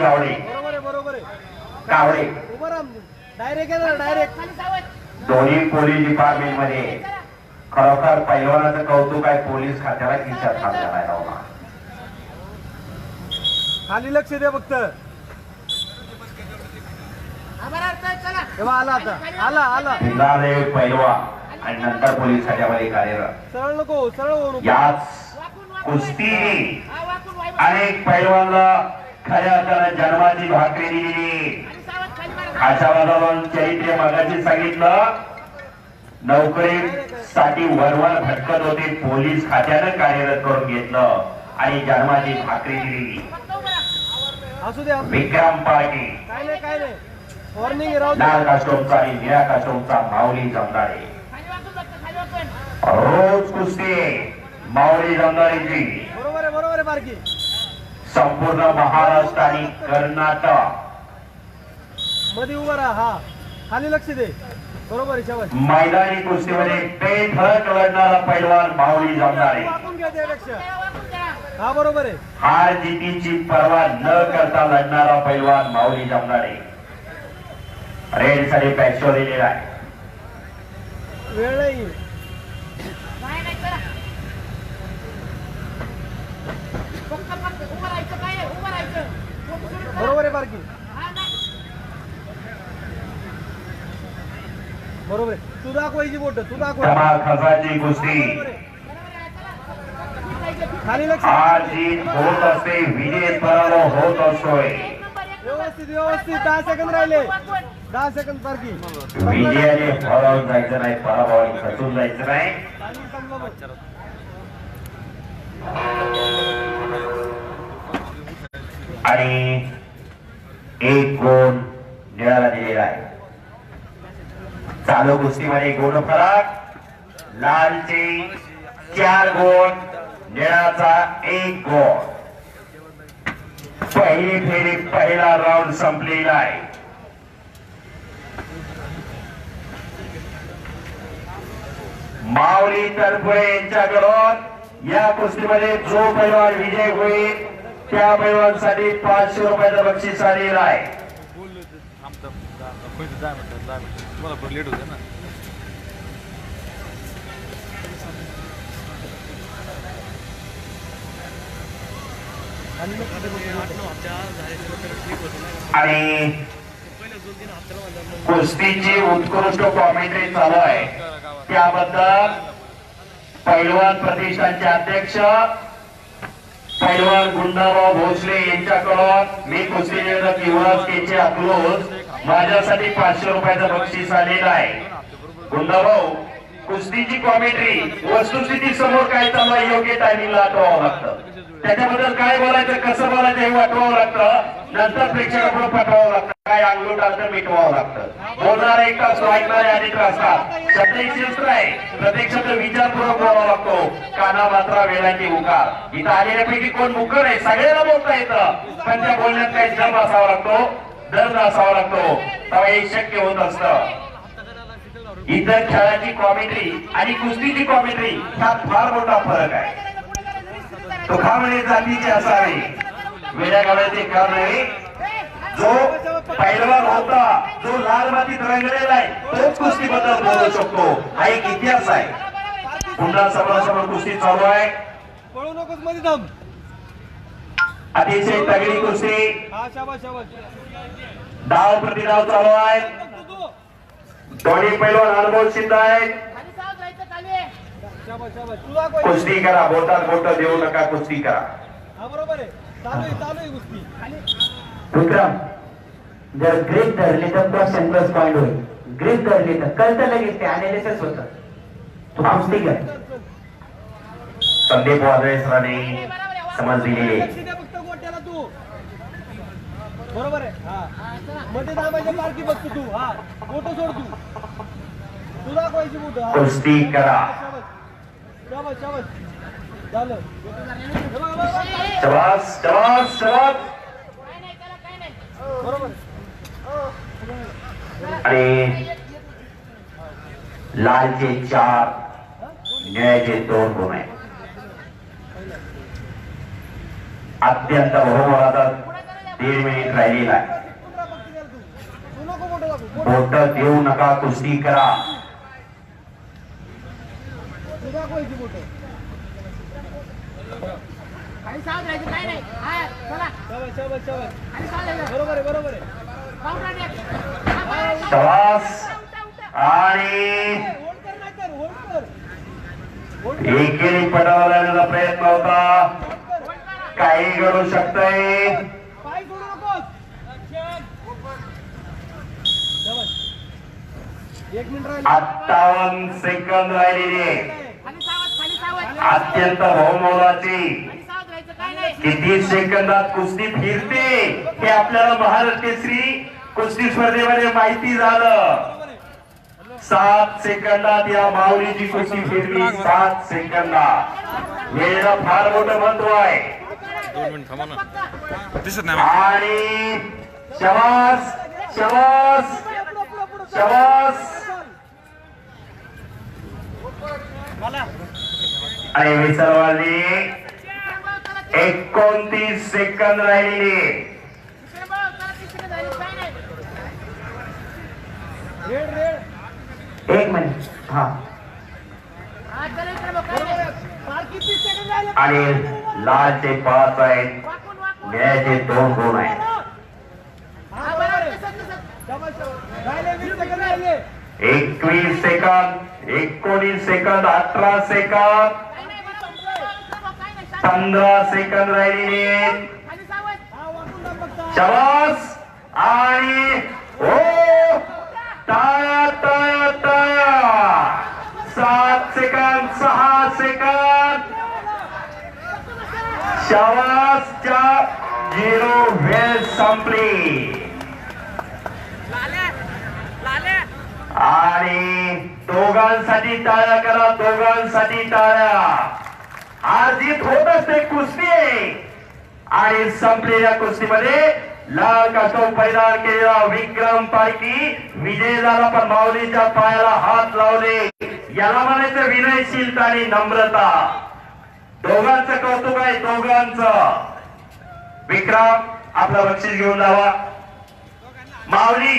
गावडे. गावडे. दोन्ही पोलीस डिपार्टमेंटमध्ये खरोखर पैलवानाचं कौतुक आहे पोलीस खात्याला हात घालायला हवा खाली लक्ष द्या फक्त. आला आता. आला आला. तुझाले पैलवा आणि नंतर पोलीस खात्यामध्ये कार्यरत. सरळ नको सरळ याच कुस्ती अनेक पैलवानला खऱ्या अर्थानं जन्माची भाकरी दिलेली. खाशावादाला चरित्र मगाशी सांगितलं. नोकरीसाठी वरवर भटकत होते पोलीस खात्यानं कार्यरत करून घेतलं आणि जन्माची भाकरी दिली विक्रम पाटील. दे. लाल कास्टोमचा आणि निळ्या कास्टोमचा माऊली जमदारे. रोज कुस्ती माऊली जमदारीची. बरोबर आहे बरोबर आहे बारकी. संपूर्ण महाराष्ट्र आणि कर्नाटक. मध्ये उभा राहा. हा. खाली लक्ष दे. बरोबर मैदानी कुस्तीमध्ये बेधडक लढणारा पैलवान माऊली त्यापेक्षा. हा बरोबर आहे. हार जितीची पर्वा न करता लढणारा पैलवान माऊली जमदारे रेडसाठी पॅक्शो दिलेला आहे. वेळ नाही. बरोबर आहे बारकी. बरोबर आहे. तू दाखवायची बोट तू दाखव. धमाल खसाची कुस्ती. खाली लक्ष. हार जीत होत असते विजय पराभव होत असतोय. व्यवस्थित व्यवस्थित. दहा सेकंद राहिले. दहा सेकंद बारकी. विजयाने हरवून जायचं नाही पराभवाने खचून जायचं नाही. आणि एक गुण निळाला दिलेला आहे. चालू कुस्तीमध्ये गुण फरक. लालचे चार गुण निळाचा एक गुण. पहिली फेरी पहिला राऊंड संपलेला आहे. माऊली तरफुळे यांच्याकडून या कुस्तीमध्ये जो पैलवान विजय होईल त्या पैलवानसाठी पाचशे रुपयाचं बक्षीस आलेलं आहे. आणि कुस्तीची उत्कृष्ट कॉमेंट्री चालू आहे. त्याबद्दल पैलवान प्रतिष्ठानचे अध्यक्ष पैलवान गुंडाराव भोसले यांच्याकडून मी कुस्ती निवेदक युवराज केचे अकलूज माझ्यासाठी पाचशे रुपयाचं बक्षीस आलेलं आहे. गुंडाभाऊ कुस्तीची कॉमेंट्री वस्तुस्थिती समोर काय चालू योग्य टायमिंगला आठवावं लागतं. त्याच्याबद्दल काय बोलायचं कसं बोलायचं हे वाटवावं लागतं. नंतर प्रेक्षकापुढे पाठवावं लागतं. काय अंगलूट आलं मिटवावं लागतं. बोलणारे एक तास ऐकणारे अनेक असतात. सध्या शिस्त शस्त्र आहे प्रत्येक शब्द विचारपूर्वक बोलावा लागतो. काना मात्रा वेळाची उकार. इथं आलेल्यापैकी कोण मुकर आहे? सगळ्याला बोलता येतं. पण त्या बोलण्यात काही जम असावा लागतो. दर्द असावा लागतो. तेव्हा हे शक्य होत असतं. इतर खेळाची कॉमेंट्री आणि कुस्तीची कॉमेंट्री हा फार मोठा फरक आहे. तो खा म्हणजे जातीचे असावे. वेड्या गाड्याचे काम नाही जो पैलवान होता जो लाल मातीत रंगलेला आहे तोच कुस्ती बद्दल बोलू शकतो. हा एक इतिहास आहे. पुन्हा समोरासमोर कुस्ती चालू आहे. अतिशय तगडी कुस्ती. डाव प्रतिडाव चालू आहे. दोन्ही पैलवान अनुभव सिद्ध आहेत. कुस्ती करा बोटात बोट देऊ नका कुस्ती करा. बरोबर आहे. चालू आहे चालू आहे कुस्ती. जर ग्रीप धरली तर प्लस अँड प्लस पॉईंट होईल. ग्रीप धरली तर कळतं लगेच ते अनालिसिस होतं. तू कुस्ती. संदीप वादळे सरांनी समज दिलेली बरोबर आहे. हा. मध्ये थांबायच्या पार्टी बघतो तू. हा. फोटो सोड तू. तू दाखवायची बोट हा. कुस्ती करा. शाबास शाबास. झालं. हे शबास शबास बरोबर आणि लालचे चार निळ्याचे दोन गुण आहे अत्यंत बहुमोलाचा दीड मिनिट राहिलेला आहे. बोट देऊ नका कुस्ती करा. बरोबर आहे बरोबर आहे. टॉस आणि एकेरी प्रयत्न होता. काही घडू शकतय. पाय अठ्ठावन्न सेकंद राहिलेले अत्यंत बहुमोलाची. किती सेकंदात कुस्ती फिरते हे आपल्याला महाराष्ट्र श्री कुस्ती स्पर्धेमध्ये माहिती झालं. सात सेकंदात या माऊलीची कुस्ती फिरली सात सेकंदात. वेळेला फार मोठं महत्त्व आहे. दोन मिनिट थांबा ना दिसत नाही आणि पुढं. शबास मला आणि विसरवाली एकोणतीस सेकंद राहिलेली रेड रेड एक मिनिट. हा. बरोबर आहे आणि लालचे पाच आहेत. निळ्याचे दोन गुण आहेत. एकवीस सेकंद एकोणीस सेकंद अठरा सेकंद. पंधरा सेकंद राहिलेले आहेत. शबास. आणि हो टाळ्या टाळ्या. सात सेकंद सहा सेकंद. शबासच्या झिरो वेळ संपली. आणि दोघांसाठी टाळ्या करा दोघांसाठी टाळ्या. हार जीत होत असते कुस्ती. आणि संपलेल्या कुस्तीमध्ये लाल कासव पैदान केलेला विक्रम पारखी विजय झाला पण माऊलीच्या पायाला हात लावले. याला म्हणायचं विनयशीलता आणि नम्रता. दोघांचं कौतुक आहे दोघांचं. विक्रम आपला बक्षीस घेऊन जावा माऊली